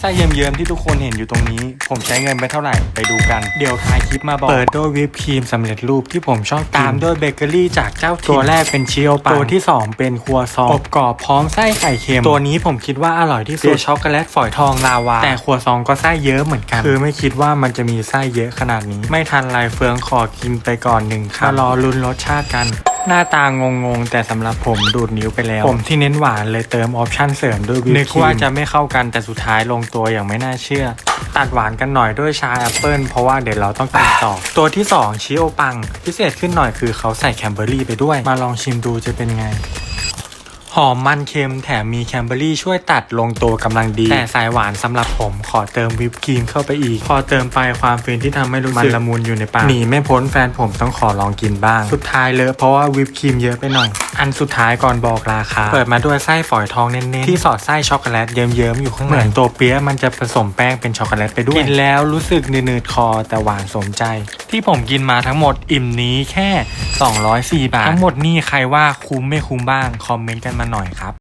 ไส้เยิ้มๆที่ทุกคนเห็นอยู่ตรงนี้ ผมใช้เงินไปเท่าไหร่ไปดูกัน เดี๋ยวท้ายคลิปมาบอกเปิดด้วยวิปครีมสำเร็จรูปที่ผมชอบตามด้วยเบเกอรี่จากเจ้าถิ่นตัวแรกเป็นชิโอปังตัวที่ 2 เป็นครัวซองอบกรอบพร้อมไส้ไข่เค็ม ตัวนี้ผมคิดว่าอร่อยที่สุดช็อกโกแลตฝอยทองลาวา แต่ครัวซองก็ไส้เยอะเหมือนกัน คือไม่คิดว่ามันจะมีไส้เยอะขนาดนี้ ไม่ทันไรเฟืองขอกินไปก่อนหนึ่งครับมารอลุ้นรสชาติกัน หน้าตางงๆ แต่สำหรับผมดูดนิ้วไปแล้ว ผมที่เน้นหวานเลยเติมออปชั่นเสริมด้วยวิปครีมนึกว่าจะไม่เข้ากันแต่สุดท้ายลงตัวอย่างไม่น่าเชื่อ ตัดหวานกันหน่อยด้วยชาแอปเปิลเพราะว่าเดี๋ยวเราต้องกินต่อ ตัวที่ 2 ชิโอปัง พิเศษขึ้นหน่อยคือเขาใส่แคนเบอร์รี่ไปด้วย มาลองชิมดูจะเป็นไง หอมมันเค็มแถมมีแคนเบอร์รี่ช่วยตัดลงตัวกำลังดี แต่สายหวานสำหรับผมขอเติมวิปครีมเข้าไปอีก พอเติมไปความฟินที่ทำให้รู้สึกมันละมุนอยู่ในปากหนีไม่พ้นแฟนผมต้องขอลองกินบ้าง สุดท้ายเลอะเพราะว่าวิปครีมเยอะไปหน่อย อันสุดท้ายก่อนบอกราคา เปิดมาด้วยไส้ฝอยทองเน้นๆ ที่สอดไส้ช็อกโกแลตเยิ้มๆอยู่ข้างในเหมือนตัวเปี๊ยะมันจะผสมแป้งเป็นช็อกโกแลตไปด้วยกินแล้วรู้สึกหนืดๆคอแต่หวานสมใจ ที่ผมกินมาทั้งหมดอิ่มนี้แค่ 204 บาท ทั้งหมดนี่ใครว่าคุ้มไม่คุ้มบ้าง คอมเมนต์กันมาหน่อยครับ